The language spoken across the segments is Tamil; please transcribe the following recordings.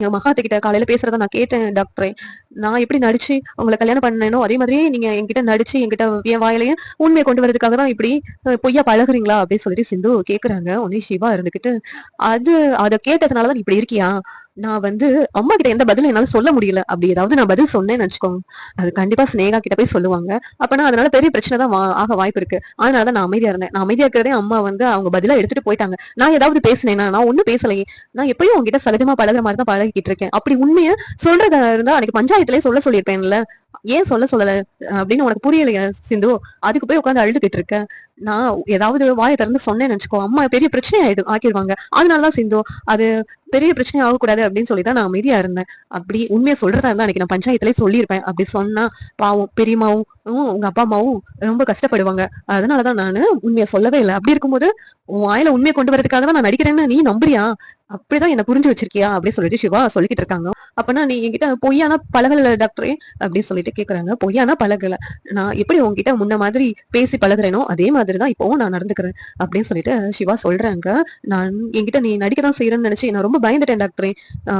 எங்க மகாத்து கிட்ட காலையில பேசுறத நான் கேட்டேன் டாக்டரே நான் எப்படி நடிச்சு உங்களை கல்யாணம் பண்ணேனோ அதே மாதிரியே நீங்க என்கிட்ட நடிச்சு என்கிட்ட என் வாயிலையும் உண்மையை கொண்டு வரதுக்காக தான் இப்படி பொய்யா பழகுறீங்களா அப்படின்னு சொல்லிட்டு சிந்து கேக்குறாங்க. உன்னே சிவா இருந்துகிட்டு அது அதை கேட்டதுனாலதான் இப்படி இருக்கியா? நான் வந்து அம்மா கிட்ட எந்த பதிலும் என்னால சொல்ல முடியல. அப்படி ஏதாவது நான் பதில் சொன்னேன்னு வச்சுக்கோங்க. அது கண்டிப்பா ஸ்னேகா கிட்ட போய் சொல்லுவாங்க. அப்பனா அதனால பெரிய பிரச்சனை தான் ஆக வாய்ப்பு இருக்கு. அதனாலதான் நான் அமைதியா இருந்தேன். நான் அமைதியா இருக்கிறதே அம்மா வந்து அவங்க பதிலா எடுத்துட்டு போயிட்டாங்க. நான் ஏதாவது பேசினேனா நான் ஒன்னும் பேசலையே. நான் எப்பயும் உங்ககிட்ட சகஜமா பழகுற மாதிரி தான் பழகிட்டு இருக்கேன். அப்படி உண்மையை சொல்றதா இருந்தா அன்னைக்கு பஞ்சாயத்துலயே சொல்ல சொல்லியிருப்பேன்ல. ஏன் சொல்ல சொல்லல? அப்படின்னு உனக்கு புரியலையா சிந்து? அதுக்கு போய் உட்காந்து அழுதுகிட்டு இருக்க. நான் ஏதாவது வாயை திறந்து சொன்னேன்னு வச்சுக்கோ அம்மா பெரிய பிரச்சனை ஆயிடு ஆக்கிடுவாங்க. அதனாலதான் சிந்து அது பெரிய பிரச்சனை ஆகக்கூடாது அப்படின்னு சொல்லி தான் நான் அமைதியா இருந்தேன். அப்படி உண்மையை சொல்றதா இருந்தா அன்னைக்கு நான் பஞ்சாயத்துலயே சொல்லியிருப்பேன். அப்படி சொன்னா பாவம் பெரியம்மாவும் உம், உங்க அப்பா அம்மாவும் ரொம்ப கஷ்டப்படுவாங்க. அதனாலதான் நானு உண்மையை சொல்லவே இல்லை. அப்படி இருக்கும்போது உன் வாயில உண்மையை கொண்டு வரதுக்காக தான் நான் நடிக்கிறேன்னு நீ நம்புறியா? அப்படிதான் என்ன புரிஞ்சு வச்சிருக்கியா? அப்படின்னு சொல்லிட்டு சிவா சொல்லிக்கிட்டு இருக்காங்க. அப்பனா நீ என்கிட்ட பொய்யான பழகல டாக்டரே அப்படின்னு சொல்லி சொல்லிட்டு கேக்குறாங்க. பொய்யானா பழகல. நான் எப்படி உன்கிட்ட முன்ன மாதிரி பேசி பழகுறேனோ அதே மாதிரிதான் இப்போவும் நான் நடந்துக்கிறேன் அப்படின்னு சொல்லிட்டு சிவா சொல்றாங்க. நான் என்கிட்ட நீ நடிக்க தான் செய்யறேன்னு நினைச்சு நான் ரொம்ப பயந்துட்டேன் டாக்டரே.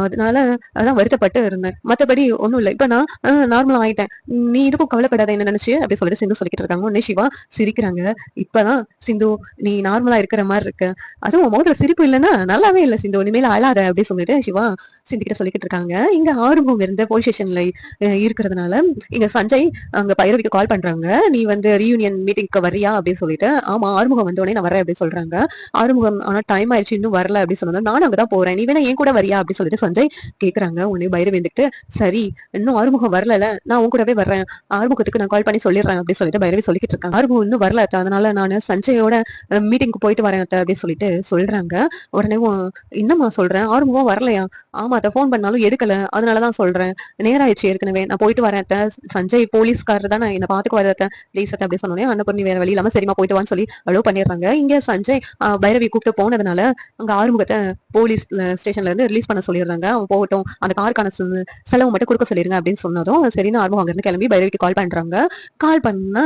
அதனால அதான் வருத்தப்பட்டு இருந்தேன். மத்தபடி ஒண்ணும் இல்லை. இப்ப நான் நார்மலா ஆயிட்டேன். நீ இதுக்கும் கவலைப்படாத என்ன நினைச்சு? அப்படின்னு சொல்லிட்டு சிந்து சொல்லிக்கிட்டு இருக்காங்க. உடனே சிவா சிரிக்கிறாங்க. இப்பதான் சிந்து நீ நார்மலா இருக்கிற மாதிரி இருக்கு. அதுவும் முதல்ல சிரிப்பு இல்லைன்னா நல்லாவே இல்லை சிந்து. இனிமேல் அழாத அப்படின்னு சொல்லிட்டு சிவா சிந்திக்கிட்ட சொல்லிக்கிட்டு இருக்காங்க. இங்க ஆர்வம் இருந்த போலீஸ் ஸ்டேஷன்ல இருக்கிறதுனால இங்க சஞ்சய் அங்க பைரவிக்கு கால் பண்றாங்க. நீ வந்து ரீயூனியன் மீட்டிங்க்கு வரியா அப்படின்னு சொல்லிட்டு ஆமா ஆறுமுகம் வந்த உடனே நான் வரேன் அப்படின்னு சொல்றாங்க. ஆறுமுகம் ஆனா டைம் ஆயிடுச்சு இன்னும் வரல அப்படின்னு சொன்னாங்க நானும் அங்கதான் போறேன். நீ வேணா என் கூட வரியா அப்படின்னு சொல்லிட்டு சஞ்சய் கேக்குறாங்க. உடனே பைரவி வந்துட்டு சரி இன்னும் ஆறுமுகம் வரல நான் உன் கூடவே வர்றேன். ஆறுமுகத்துக்கு நான் கால் பண்ணி சொல்லிடுறேன் அப்படின்னு சொல்லிட்டு பைரவி சொல்லிக்கிட்டு இருக்காங்க. ஆறுமுகம் இன்னும் வரல அதனால நான் சஞ்சயோட மீட்டிங்க்கு போயிட்டு வரேன் அத்தை அப்படின்னு சொல்லிட்டு சொல்றாங்க. உடனே என்னம்மா சொல்றேன்? ஆறுமுகம் வரலையா? ஆமா அத்தை ஃபோன் பண்ணாலும் எடுக்கல. அதனாலதான் சொல்றேன். நேராயிடுச்சு ஏற்கனவே. நான் போயிட்டு வரேன் அத்தை. சஞ்சய் போலீஸ்காரர் தான் நான் என்ன பாத்துக்கு வரத ப்ளீஸ் அத்தை அப்படி சொன்னோன்னே அன்னபூர்ணி வேற வழி இல்லாம சரிமா போயிட்டு வான்னு சொல்லி அலோவ் பண்ணிடுறாங்க. இங்க சஞ்சய் பைரவி கூப்பிட்டு போனதுனால அங்க ஆறுமுகத்தை போலீஸ் ஸ்டேஷன்ல இருந்து ரிலீஸ் பண்ண சொல்லிடுறாங்க. அவன் போகட்டும் அந்த காருக்கான செலவு மட்டும் கொடுக்க சொல்லிருங்க அப்படின்னு சொன்னதும் சரின்னு ஆர்வம் அங்கிருந்து கிளம்பி பைரவிக்கு கால் பண்றாங்க. கால் பண்ணா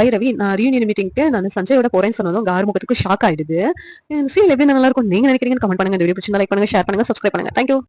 பைரவி நான் ரியூனியன் மீட்டிங்க்கு நான் சஞ்சயோட போறேன்னு சொன்னதும் ஆறுமுகத்துக்கு ஷாக் ஆயிடுது. சீரியல் எப்படி நல்லா இருக்கும்? நீங்க நினைக்கிறீங்கன்னு கமெண்ட் பண்ணுங்க. இந்த வீடியோ பிடிச்சிருந்தா லைக் பண்ணுங்க ஷேர் பண்ணுங்க சப்ஸ்கிரைப் பண்ணுங்க. தேங்க்யூ